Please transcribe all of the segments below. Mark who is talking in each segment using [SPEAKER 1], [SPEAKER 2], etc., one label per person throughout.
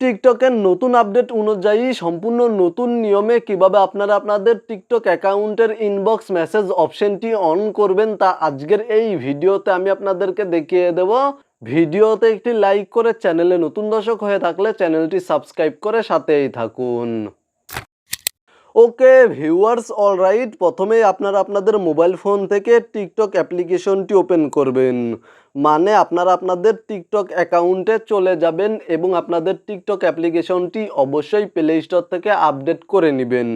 [SPEAKER 1] টিকটকের নতুন আপডেট অনুযায়ী সম্পূর্ণ নতুন নিয়মে কীভাবে আপনারা আপনাদের টিকটক অ্যাকাউন্টের ইনবক্স মেসেজ অপশনটি অন করবেন তা আজকের এই ভিডিওতে আমি আপনাদেরকে দেখিয়ে দেব। ভিডিওতে একটি লাইক করে চ্যানেলে নতুন দর্শক হয়ে থাকলে চ্যানেলটি সাবস্ক্রাইব করে সাথেই থাকুন। ওকে, ভিউয়ার্স, অলরাইট, প্রথমেই আপনারা আপনাদের মোবাইল ফোন থেকে টিকটক অ্যাপ্লিকেশনটি ওপেন করবেন। মানে আপনারা আপনাদের টিকটক অ্যাকাউন্টে চলে যাবেন এবং আপনাদের টিকটক অ্যাপ্লিকেশনটি অবশ্যই প্লে স্টোর থেকে আপডেট করে নেবেন।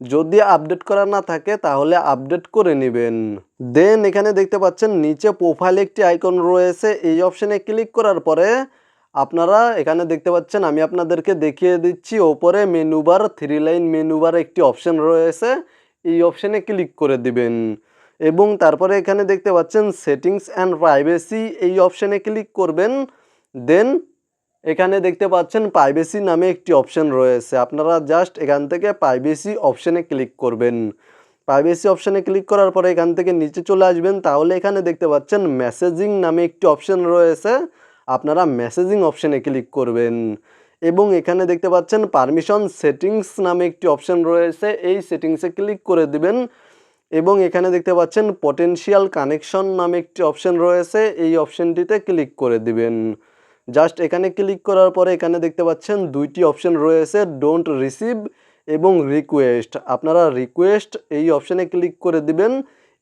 [SPEAKER 1] যদি আপডেট করা না থাকে, তাহলে আপডেট করে নেবেন। দেন এখানে দেখতে পাচ্ছেন, নিচে প্রোফাইল একটি আইকন রয়েছে। এই অপশানে ক্লিক করার পরে আপনারা এখানে দেখতে পাচ্ছেন, আমি আপনাদেরকে দেখিয়ে দিচ্ছি, ওপরে menu bar three line menu bar একটি অপশন রয়েছে। এই অপশনে ক্লিক করে দিবেন। এবং তারপরে এখানে দেখতে পাচ্ছেন সেটিংস অ্যান্ড প্রাইভেসি এই অপশনে ক্লিক করবেন। দেন এখানে দেখতে পাচ্ছেন প্রাইভেসি নামে একটি অপশন রয়েছে। আপনারা জাস্ট এখান থেকে প্রাইভেসি অপশনে ক্লিক করবেন। প্রাইভেসি অপশনে ক্লিক করার পরে এখান থেকে নিচে চলে আসবেন। তাহলে এখানে দেখতে পাচ্ছেন মেসেজিং নামে একটি অপশন রয়েছে। আপনারা মেসেজিং অপশানে ক্লিক করবেন। এবং এখানে দেখতে পাচ্ছেন পারমিশন সেটিংস নামে একটি অপশান রয়েছে, এই সেটিংসে ক্লিক করে দিবেন। এবং এখানে দেখতে পাচ্ছেন পটেনশিয়াল কানেকশন নামে একটি অপশন রয়েছে, এই অপশনটিতে ক্লিক করে দিবেন। জাস্ট এখানে ক্লিক করার পরে এখানে দেখতে পাচ্ছেন দুইটি অপশন রয়েছে ডোন্ট রিসিভ এবং রিকোয়েস্ট আপনারা রিকোয়েস্ট এই অপশানে ক্লিক করে দিবেন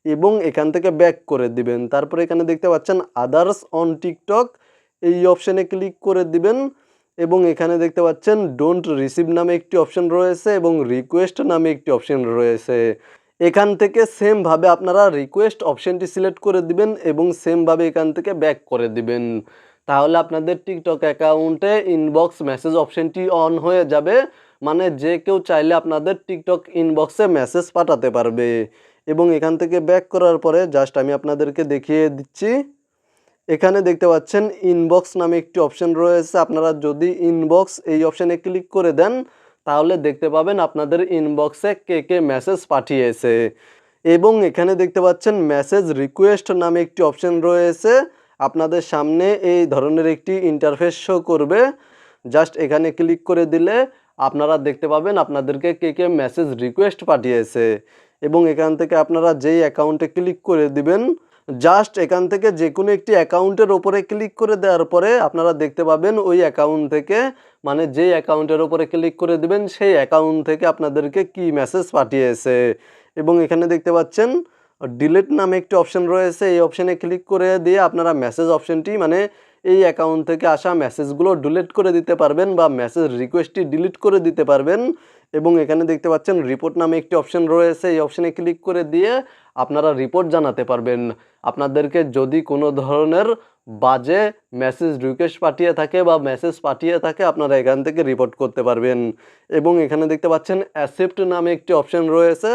[SPEAKER 1] এবং এখান থেকে ব্যাক করে দিবেন। তারপরে এখানে দেখতে পাচ্ছেন আদার্স অন টিকটক এই অপশানে ক্লিক করে দিবেন এবং এখানে দেখতে পাচ্ছেন ডোন্ট রিসিভ নামে একটি অপশন রয়েছে এবং রিকোয়েস্ট নামে একটি অপশন রয়েছে। এখান থেকে সেমভাবে আপনারা রিকোয়েস্ট অপশনটি সিলেক্ট করে দিবেন এবং সেমভাবে এখান থেকে ব্যাক করে দিবেন। তাহলে আপনাদের টিকটক অ্যাকাউন্টে ইনবক্স মেসেজ অপশনটি অন হয়ে যাবে মানে যে কেউ চাইলে আপনাদের টিকটক ইনবক্সে মেসেজ পাঠাতে পারবে। এবং এখান থেকে ব্যাক করার পরে জাস্ট আমি আপনাদেরকে দেখিয়ে দিচ্ছি। এখানে দেখতে পাচ্ছেন ইনবক্স নামে একটি অপশন রয়েছে। আপনারা যদি ইনবক্স এই অপশানে ক্লিক করে দেন, তাহলে দেখতে পাবেন আপনাদের ইনবক্সে কে কে মেসেজ পাঠিয়েছে। এবং এখানে দেখতে পাচ্ছেন মেসেজ রিকোয়েস্ট নামে একটি অপশন রয়েছে। আপনাদের সামনে এই ধরনের একটি ইন্টারফেস শো করবে। জাস্ট এখানে ক্লিক করে দিলে আপনারা দেখতে পাবেন আপনাদেরকে কে কে মেসেজ রিকোয়েস্ট পাঠিয়েছে। এবং এখান থেকে আপনারা যেই অ্যাকাউন্টে ক্লিক করে দিবেন জাস্ট এখান থেকে যে কোনো একটি অ্যাকাউন্টের ওপরে ক্লিক করে দেওয়ার পরে আপনারা দেখতে পাবেন ওই অ্যাকাউন্ট থেকে মানে যে অ্যাকাউন্টের ওপরে ক্লিক করে দেবেন, সেই অ্যাকাউন্ট থেকে আপনাদেরকে কি মেসেজ পাঠিয়েছে। এবং এখানে দেখতে পাচ্ছেন ডিলেট নামে একটি অপশন রয়েছে, এই অপশানে ক্লিক করে দিয়ে আপনারা মেসেজ অপশনটি মানে এই অ্যাকাউন্ট থেকে আসা মেসেজগুলো ডিলিট করে দিতে পারবেন বা মেসেজ রিকোয়েস্টটি ডিলিট করে দিতে পারবেন। এবং এখানে দেখতে পাচ্ছেন রিপোর্ট নামে একটি অপশন রয়েছে। এই অপশানে ক্লিক করে দিয়ে আপনারা রিপোর্ট জানাতে পারবেন। আপনাদেরকে যদি কোনো ধরনের বাজে মেসেজ রিকোয়েস্ট পাঠিয়ে থাকে বা মেসেজ পাঠিয়ে থাকে, আপনারা এখান থেকে রিপোর্ট করতে পারবেন। এবং এখানে দেখতে পাচ্ছেন অ্যাসিপ্ট নামে একটি অপশন রয়েছে।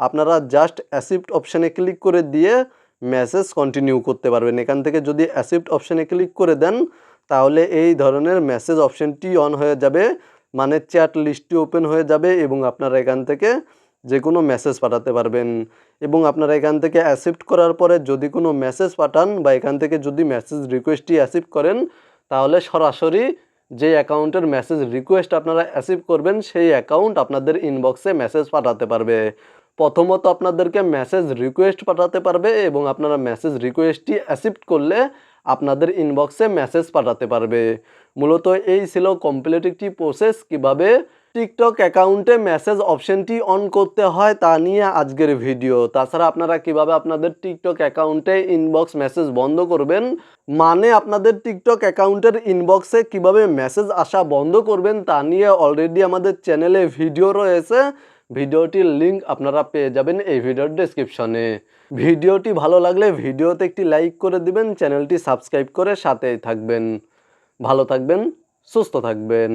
[SPEAKER 1] আপনারা জাস্ট অ্যাসিপ্ট অপশানে ক্লিক করে দিয়ে মেসেজ কন্টিনিউ করতে পারবেন। এখান থেকে যদি অ্যাসিপ্ট অপশানে ক্লিক করে দেন, তাহলে এই ধরনের মেসেজ অপশনটি অন হয়ে যাবে মানে চ্যাট লিস্টটি ওপেন হয়ে যাবে এবং আপনারা এখান থেকে যে কোনো মেসেজ পাঠাতে পারবেন। এবং আপনারা এখান থেকে অ্যাসিপ্ট করার পরে যদি কোনো মেসেজ পাঠান বা এখান থেকে যদি মেসেজ রিকোয়েস্টটি অ্যাসিপ্ট করেন, তাহলে সরাসরি যে অ্যাকাউন্টের মেসেজ রিকোয়েস্ট আপনারা অ্যাসিভ করবেন, সেই অ্যাকাউন্ট আপনাদের ইনবক্সে মেসেজ পাঠাতে পারবে। প্রথমত আপনাদেরকে মেসেজ রিকোয়েস্ট পাঠাতে পারবে এবং আপনারা মেসেজ রিকোয়েস্টটি অ্যাসিপ্ট করলে আপনাদের ইনবক্সে মেসেজ পাঠাতে পারবে। মূলত এই ছিল কমপ্লিট একটি প্রসেস কীভাবে টিকটক অ্যাকাউন্টে মেসেজ অপশনটি অন করতে হয় তা নিয়ে আজকের ভিডিও তাছাড়া আপনারা কীভাবে আপনাদের টিকটক অ্যাকাউন্টে ইনবক্স মেসেজ বন্ধ করবেন মানে আপনাদের টিকটক অ্যাকাউন্টের ইনবক্সে কীভাবে মেসেজ আসা বন্ধ করবেন তা নিয়ে অলরেডি আমাদের চ্যানেলে ভিডিও রয়েছে। ভিডিওটির লিঙ্ক আপনারা পেয়ে যাবেন এই ভিডিওর ডেসক্রিপশনে ভিডিওটি ভালো লাগলে ভিডিওতে একটি লাইক করে দিবেন চ্যানেলটি সাবস্ক্রাইব করে সাথেই থাকবেন। ভালো থাকবেন, সুস্থ থাকবেন।